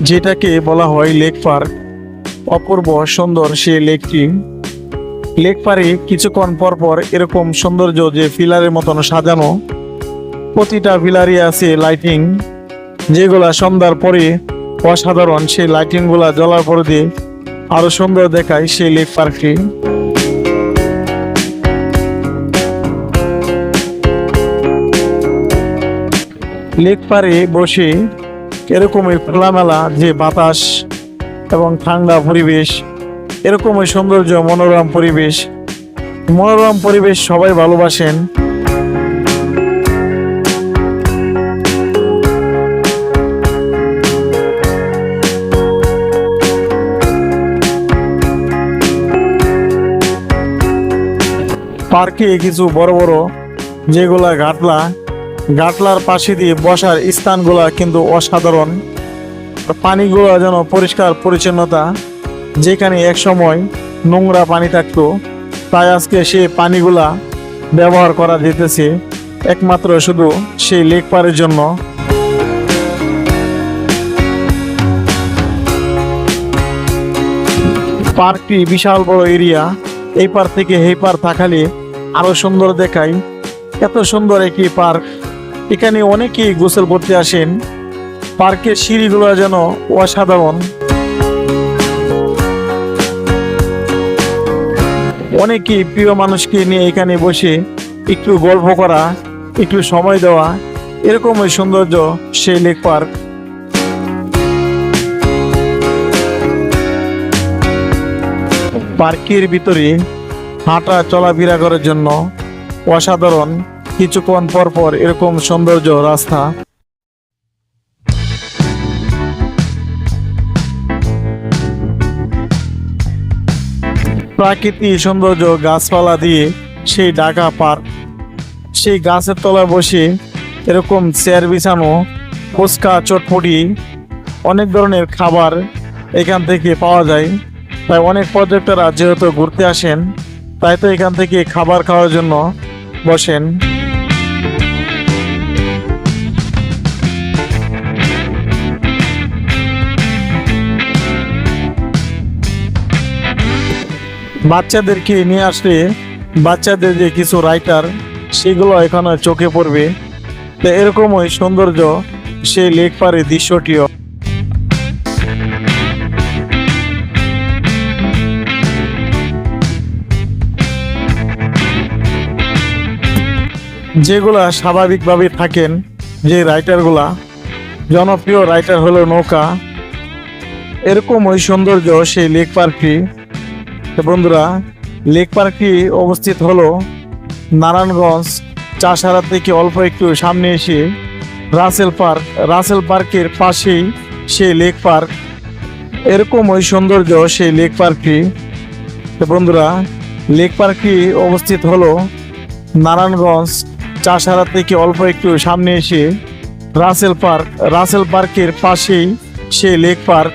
যেটাকে বলা হয় লেক পার্ক। অপূর্ব সুন্দর সেই লেকটি। লেক পারে কিছুক্ষণ পর পর এরকম সৌন্দর্য যে ফিলারের মতন সাজানো। প্রতিটা ফিলারে আছে লাইটিং। যেগুলা সন্ধ্যার পরে অসাধারণ সেই লাইটিংগুলা জ্বলার পরে দিয়ে আরও সুন্দর দেখায় সেই লেক পার্কটি। লেক পারে বসে এরকমই খোলামেলা যে বাতাস এবং ঠান্ডা পরিবেশ এরকমই সৌন্দর্য, মনোরম পরিবেশ মনোরম পরিবেশ সবাই ভালোবাসেন। পার্কে কিছু বড় বড় যেগুলা ঘাটলা ঘাটলার পাশে দিয়ে বসার স্থানগুলা কিন্তু অসাধারণ। পানিগুলো যেন পরিষ্কার পরিচ্ছন্নতা। যেখানে এক সময় নোংরা পানি থাকতো, তাই আজকে সে পানিগুলা ব্যবহার করা যেতেছে একমাত্র শুধু সেই লেক পারের জন্য। পার্কটি বিশাল বড় এরিয়া। এই পার থেকে এই পার থাকালে আরও সুন্দর দেখায়। এত সুন্দর একটি পার্ক। এখানে অনেকেই গোসল করতে আসেন। পার্কের সিঁড়িগুলো যেন অসাধারণ। অনেকেই প্রিয় মানুষকে নিয়ে এখানে বসে একটু গল্প করা, একটু সময় দেওয়া, এরকমই সৌন্দর্য সেই লেক পার্ক। পার্কের ভিতরে হাঁটা চলাফেরা করার জন্য অসাধারণ কিছুক্ষণ পর পর এরকম সৌন্দর্য রাস্তা। প্রাকৃতিক সৌন্দর্য গাছপালা দিয়ে সেই ঢাকা পার্ক। সেই গাছের তলায় বসে এরকম চেয়ার বিছানো, ফুচকা, চটপটি, অনেক ধরনের খাবার এখান থেকে পাওয়া যায়। তাই অনেক পর্যটকরা যেহেতু ঘুরতে আসেন, তাই তো এখান থেকে খাবার খাওয়ার জন্য বসেন। বাচ্চাদেরকে নিয়ে আসলে বাচ্চাদের যে কিছু রাইটার সেগুলো এখানে চোখে পড়বে। তো এরকমই সৌন্দর্য সেই লেক পারে দৃশ্যটিও। যেগুলা স্বাভাবিকভাবে থাকেন যে রাইটারগুলা জনপ্রিয় রাইটার হলো নৌকা। এরকম ওই সৌন্দর্য সেই লেক পার্কটি তো বন্ধুরা, লেক পার্কটি অবস্থিত হলো নারায়ণগঞ্জ চাষারা থেকে অল্প একটু সামনে এসে রাসেল পার্ক, রাসেল পার্কের পাশেই সেই লেক পার্ক। এরকম ওই সৌন্দর্য সেই লেক পার্কটি। তো বন্ধুরা, লেক পার্কটি অবস্থিত হলো নারায়ণগঞ্জ চাষারা থেকে অল্প একটু সামনে এসে রাসেল পার্ক, রাসেল পার্কের পাশেই সেই লেক পার্ক।